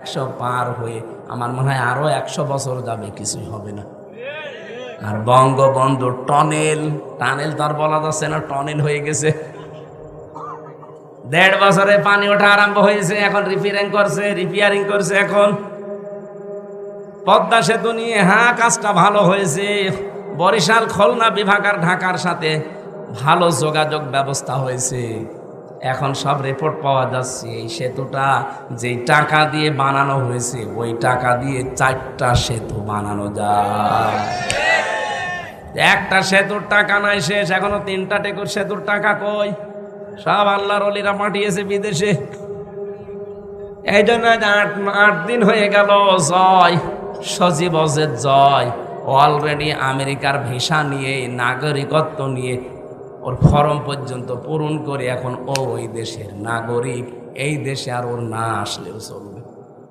একশো পার হয়ে আমার মনে হয় আরও একশো বছর যাবে, কিছুই হবে না। আর বঙ্গবন্ধু টনেল, টানেল তার বলা যাচ্ছে না, টনেল হয়ে গেছে। দেড় বছরে পানি ওঠা আরম্ভ হয়েছে, এখন রিপেয়ারিং করছে রিপেয়ারিং করছে এখন। পদ্মা সেতু নিয়ে হ্যাঁ কাজটা ভালো হয়েছে। বরিশাল, খুলনা, বিভাগ আর ঢাকার সাথে ভালো যোগাযোগ ব্যবস্থা হয়েছে। এখন সব রিপোর্ট পাওয়া যাচ্ছে, এই সেতুটা যেই টাকা দিয়ে বানানো হয়েছে, ওই টাকা দিয়ে চারটা সেতু বানানো যায়। একটা সেতুর টাকা নাই শেষ, এখনও তিনটা টেকুর সেতুর টাকা কই? সব আল্লাহর অলিরা পাঠিয়েছে বিদেশে। এই জন্য আট আট দিন হয়ে গেল, জয়, সজীব জয়। অলরেডি আমেরিকার ভিসা নিয়ে, নাগরিকত্ব নিয়ে ওর ফরম পর্যন্ত পূরণ করে এখন ও ওই দেশের নাগরিক, এই দেশে আর ওর না আসলেও চলবে।